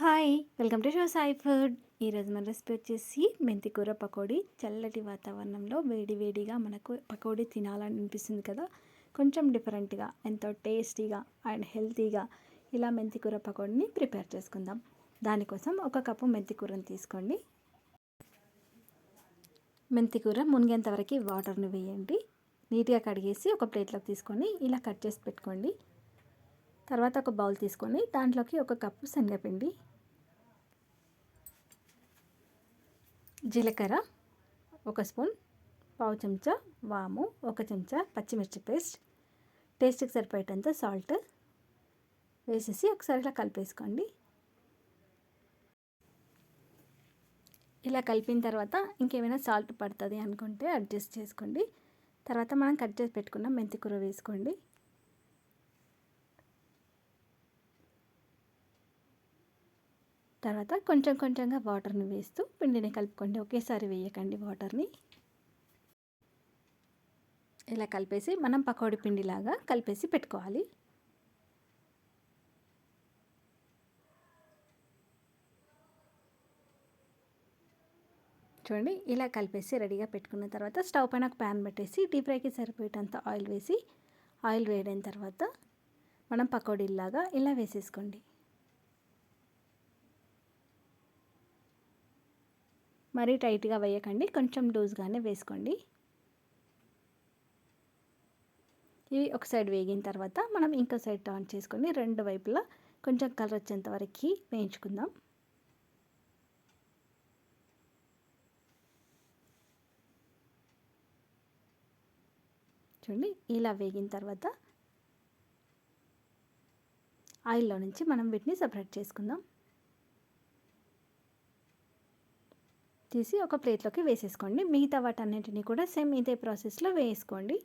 Hi welcome to show Sai food. ఈరోజు మన recipe వచ్చేసి మెంతి కూర పకోడీ. చల్లటి వాతావరణంలో వేడి వేడిగా మనకు పకోడీ తినాలని అనిపిస్తుంది కదా? కొంచెం డిఫరెంట్గా ఎంతో టేస్టీగా అండ్ హెల్తీగా ఇలా మెంతి కూర పకోడీని ప్రిపేర్ చేసుకుందాం. దానికోసం ఒక కప్పు మెంతి కూరని తీసుకోండి. మెంతి కూర మునిగేంత వాటర్ని వేయండి. నీట్గా కడిగేసి ఒక ప్లేట్లోకి తీసుకొని ఇలా కట్ చేసి పెట్టుకోండి. తర్వాత ఒక బౌల్ తీసుకొని దాంట్లోకి ఒక కప్పు శనగపిండి జీలకర్ర ఒక స్పూన్ పావు చెంచా వాము ఒక చెంచా పచ్చిమిర్చి పేస్ట్. టేస్ట్కి సరిపోయేటంత సాల్ట్ వేసేసి ఒకసారి ఇలా కలిపేసుకోండి. ఇలా కలిపిన తర్వాత ఇంకేమైనా సాల్ట్ పడుతుంది అనుకుంటే అడ్జస్ట్ చేసుకోండి. తర్వాత మనం కట్ చేసి పెట్టుకున్న మెంతికూర వేసుకోండి. తర్వాత కొంచెం కొంచెంగా వాటర్ని వేస్తూ పిండిని కలుపుకోండి. ఒకేసారి వేయకండి వాటర్ని. ఇలా కలిపేసి మనం పకోడీ పిండిలాగా కలిపేసి పెట్టుకోవాలి. చూడండి ఇలా కలిపేసి రెడీగా పెట్టుకున్న తర్వాత స్టవ్ పైన ఒక ప్యాన్ పెట్టేసి డీప్ ఫ్రైకి సరిపోయేటంత ఆయిల్ వేసి ఆయిల్ వేడైన తర్వాత మనం పకోడీలాగా ఇలా వేసేసుకోండి. మరీ టైట్గా వేయకండి. కొంచెం లూజ్గానే వేసుకోండి. ఇవి ఒక సైడ్ వేగిన తర్వాత మనం ఇంకో సైడ్ టర్న్ చేసుకొని రెండు వైపులా కొంచెం కలర్ వచ్చేంత వరకు వేయించుకుందాం. చూడండి ఇలా వేగిన తర్వాత ఆయిల్లో నుంచి మనం వీటిని సపరేట్ చేసుకుందాం. తీసి ఒక ప్లేట్లోకి వేసేసుకోండి. మిగతా వాటన్నింటినీ కూడా సేమ్ ఇదే ప్రాసెస్లో వేసుకోండి.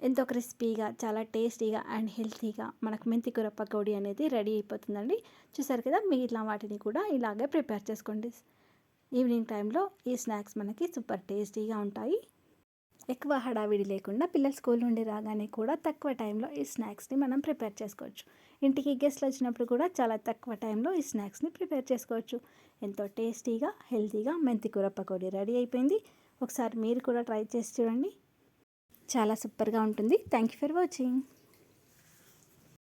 ఎంతో క్రిస్పీగా చాలా టేస్టీగా అండ్ హెల్తీగా మనకు మెంతి కూర పకోడీ అనేది రెడీ అయిపోతుందండి. చూసారు కదా మిగతా వాటిని కూడా ఇలాగే ప్రిపేర్ చేసుకోండి. ఈవినింగ్ టైంలో ఈ స్నాక్స్ మనకి సూపర్ టేస్టీగా ఉంటాయి. ఎక్కువ హడావిడి లేకుండా పిల్లలు స్కూల్ నుండి రాగానే కూడా తక్కువ టైంలో ఈ స్నాక్స్ని మనం ప్రిపేర్ చేసుకోవచ్చు. ఇంటికి గెస్ట్లు వచ్చినప్పుడు కూడా చాలా తక్కువ టైంలో ఈ స్నాక్స్ని ప్రిపేర్ చేసుకోవచ్చు. ఎంతో టేస్టీగా హెల్తీగా మెంతి కూర పకోడీ రెడీ అయిపోయింది. ఒకసారి మీరు కూడా ట్రై చేసి చూడండి. చాలా సూపర్గా ఉంటుంది. Thank you for watching.